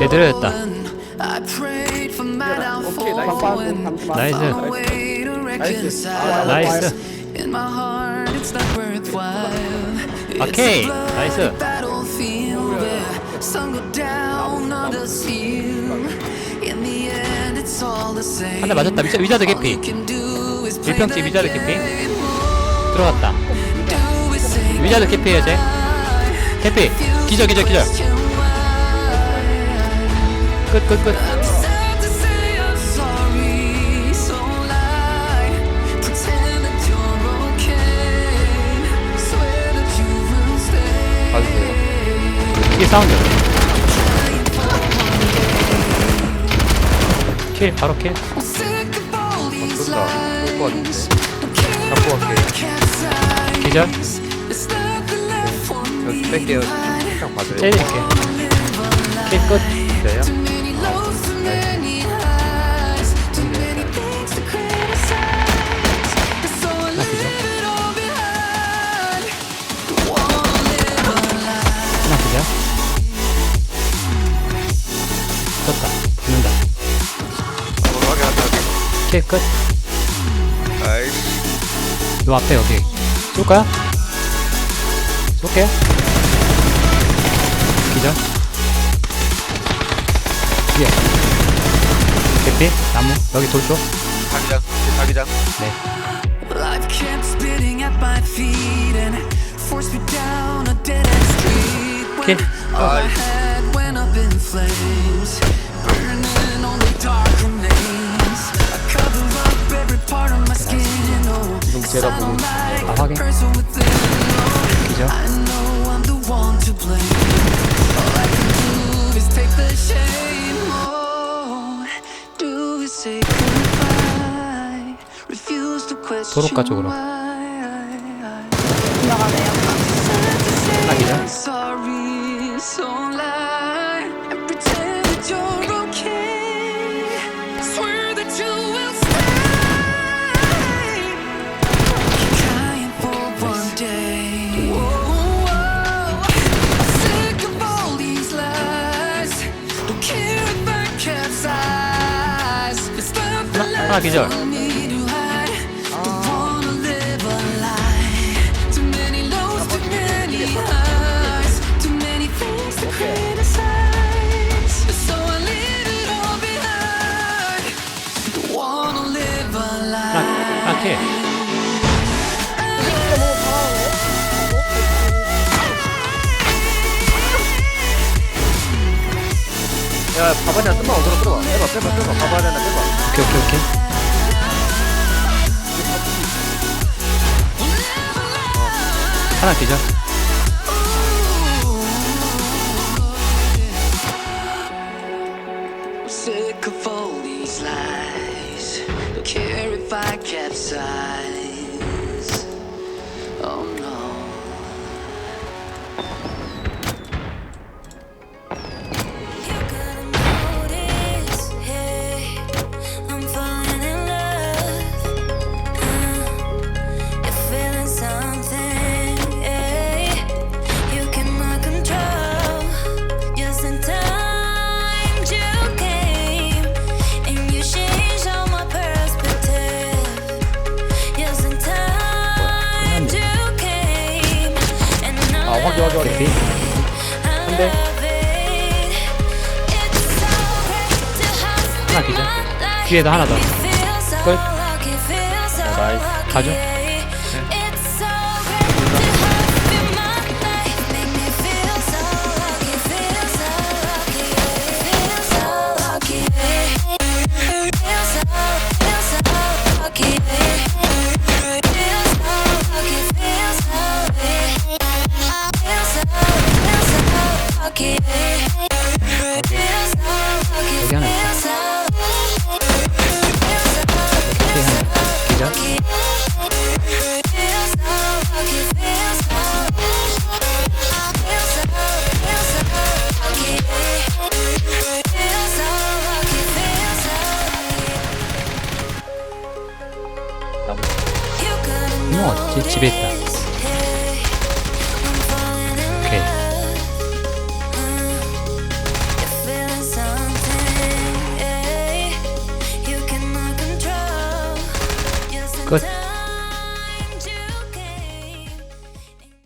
얘 들어졌다. I prayed for my downfall 나이스. 나이스. 나이스. 오케이. 나이스. 한 대 맞았다. 위자, 위자드 개피. you can do is play 일평집 the 위자드 개피. 들어갔다. 위자드 개피에요, 쟤. 개피. 기절, 기절, 기절. 끝, 끝, 끝. Sad to say I'm sorry, so lie. Pretend that you're okay. Swear that you will stay. 봐주세요. 이게 사운드. 킬, 바로 킬. These 좋다. 같은데. 잡고. Capsize. 기절. 여기 뺄게요. 그냥 봐줘요. 째릴게. 킬 끝. 돼요? Too many lows, too many highs. Too many things to criticize. So I leave it all behind. Wanna live a lie. 하나 기절. 떴다. 붙는다. 확인 한다. 킬 끝. 나이스. 요 앞에 여기. 쏠까요? 쏠게요. 기절. 뒤에. 개피. 나무. 여기 돌쪽. 자기장. 자기장. 네. Life kept spitting at my feet and forced me down a dead end street. When Okay. all I had went up in flames, burning only dark remains. I cover up every part of my skin. Oh, I don't like 아, person within. Oh, 기절. I know I'm the one to blame. All I can do is take the shame. Oh, do is say goodbye. Refuse to question 도로가 쪽으로. why. 하나 기절. Sorry, so lie 하나, 하나 킬. 야, 바바냐 좀만 어디로 들어가. 빼봐, 빼봐, 빼봐. 바바냐 빼봐. 오케이, 오케이, 오케이. 하나 기절. I'm sick of all these lies. Don't care if I capsize. 확인, 확인. 개피. 한 대. 하나 기절. 뒤에도 하나 더. 끝. 나이스. 가죠. 나무. 이건 어딨지? 집에 있다. 오케이. 끝.